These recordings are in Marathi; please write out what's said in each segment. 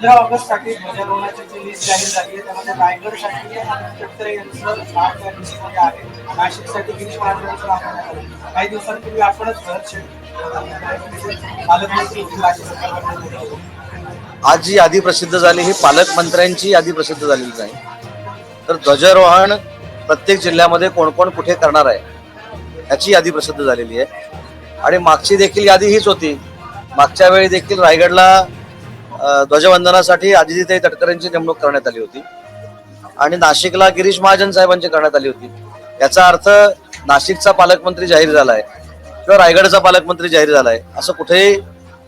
पंधरा ऑगस्टसाठी ध्वजारोहणाची जी लिस्ट जाहीर झाली आहे त्यामध्ये रायगडसाठी अमित तटकरे यांचं नाव त्या लिस्टमध्ये आहे. नाशिकसाठी गिरीश महाराजांचं नाव करण्यात आलं काही दिवसांपूर्वी आपणच घरचे पालकमंत्री होतील अशी सरकारकडून आज जी यादी प्रसिद्ध झाली ही पालकमंत्र्यांची यादी प्रसिद्ध झालेली नाही. तर ध्वजारोहण प्रत्येक जिल्ह्यामध्ये कोण कोण कुठे करणार आहे याची यादी प्रसिद्ध झालेली आहे. आणि मागची देखील यादी हीच होती. मागच्या वेळी देखील रायगडला ध्वजवंदनासाठी अजितीताई तटकरेंची नेमणूक करण्यात आली होती. आणि नाशिकला गिरीश महाजन साहेबांची करण्यात आली होती. याचा अर्थ नाशिकचा पालकमंत्री जाहीर झाला आहे किंवा रायगडचा पालकमंत्री जाहीर झाला आहे असं कुठेही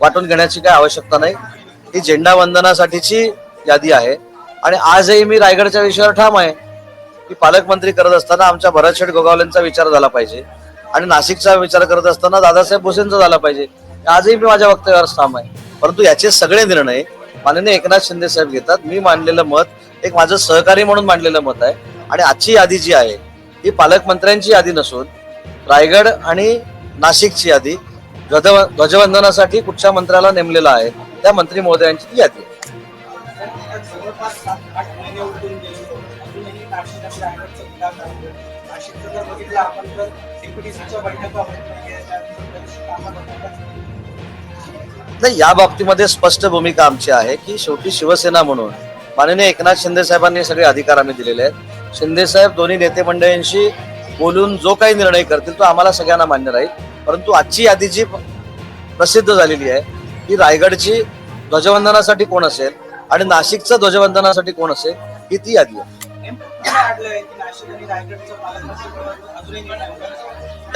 वाटून घेण्याची काही आवश्यकता नाही. ही झेंडा वंदनासाठीची यादी आहे. आणि आजही मी रायगडच्या विषयावर ठाम आहे. की पालकमंत्री करत असताना आमच्या भरत शेठ गोगावलेंचा विचार झाला पाहिजे. आणि नाशिकचा विचार करत असताना दादासाहेब भुसेंचा झाला पाहिजे. आजही मी माझ्या वक्तव्यावर ठाम आहे. परंतु याचे सगळे निर्णय माननीय एकनाथ शिंदे साहेब घेतात. मी मांडलेलं मत एक माझं सहकारी म्हणून मांडलेलं मत आहे. आणि आजची यादी जी आहे ही पालकमंत्र्यांची यादी नसून रायगड आणि नाशिकची यादी ध्वज ध्वजवंदनासाठी कुठच्या मंत्र्याला नेमलेला आहे त्या मंत्री महोदयांची ती यादी. आहे आपण नाही या बाबतीमध्ये स्पष्ट भूमिका आमची आहे की शेवटी शिवसेना म्हणून माननीय एकनाथ शिंदे साहेबांनी सगळे अधिकार आम्ही दिलेले आहेत. शिंदे साहेब दोन्ही नेते मंडळींशी बोलून जो काही निर्णय करतील तो आम्हाला सगळ्यांना मान्य राहील. परंतु आजची यादी जी प्रसिद्ध झालेली आहे ही रायगडची ध्वजवंदनासाठी कोण असेल आणि नाशिकचं ध्वजवंदनासाठी कोण असेल ही ती यादी आहे.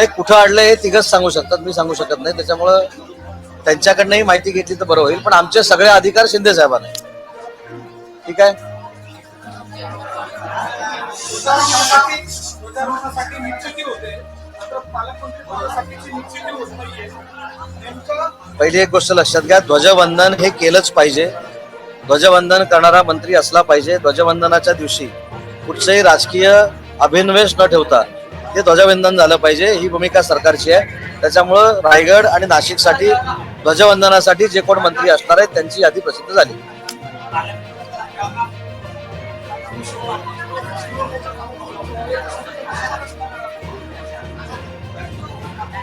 कुठं अडलंय हे हे तिघच सांगू शकतात मी सांगू शकत नाही. त्याच्यामुळं त्यांच्याकडनंही माहिती घेतली तर बरं होईल पण आमचे सगळे अधिकार शिंदे साहेबांना ठीक आहे? पहिली एक गोष्ट लक्षात घ्या ध्वजवंदन हे केलंच पाहिजे. ध्वजवंदन करणारा मंत्री असला पाहिजे ध्वजवंदनाच्या दिवशी कुठचंही राजकीय अभिनवेश न ठेवता ते ध्वजवंदन झालं पाहिजे ही भूमिका सरकारची आहे. त्याच्यामुळं रायगड आणि नाशिकसाठी ध्वजवंदनासाठी जे कोण मंत्री असणार आहेत त्यांची यादी प्रसिद्ध झाली.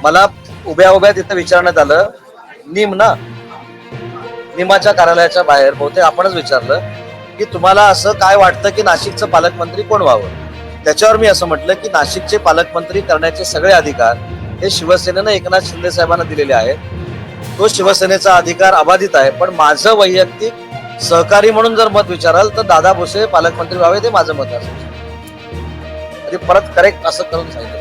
मला उभ्या उभ्या तिथं विचारण्यात आलं निम ना? निमाच्या कार्यालयाच्या बाहेर बहुतेक आपणच विचारलं की तुम्हाला असं काय वाटतं की नाशिकचं पालकमंत्री कोण व्हावं? त्याच्यावर मी असं म्हटलं की नाशिकचे पालकमंत्री करण्याचे सगळे अधिकार हे शिवसेनेनं एकनाथ शिंदे साहेबांना दिलेले आहेत. तो शिवसेनेचा अधिकार अबाधित आहे. पण माझं वैयक्तिक सहकारी म्हणून जर मत विचाराल तर दादा भुसे पालकमंत्री व्हावे ते माझं मत असेल. परत करेक्ट असं करून सांगितलं.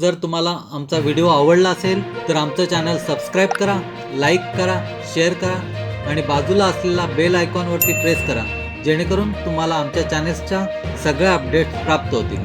जर तुम्हाला आमचा व्हिडिओ आवडला असेल तर आमचं चॅनल सबस्क्राईब करा लाईक करा शेअर करा आणि बाजूला असलेला बेल आयकॉनवरती प्रेस करा जेणेकरून तुम्हाला आमच्या चॅनेल्सच्या सगळ्या अपडेट्स प्राप्त होतील.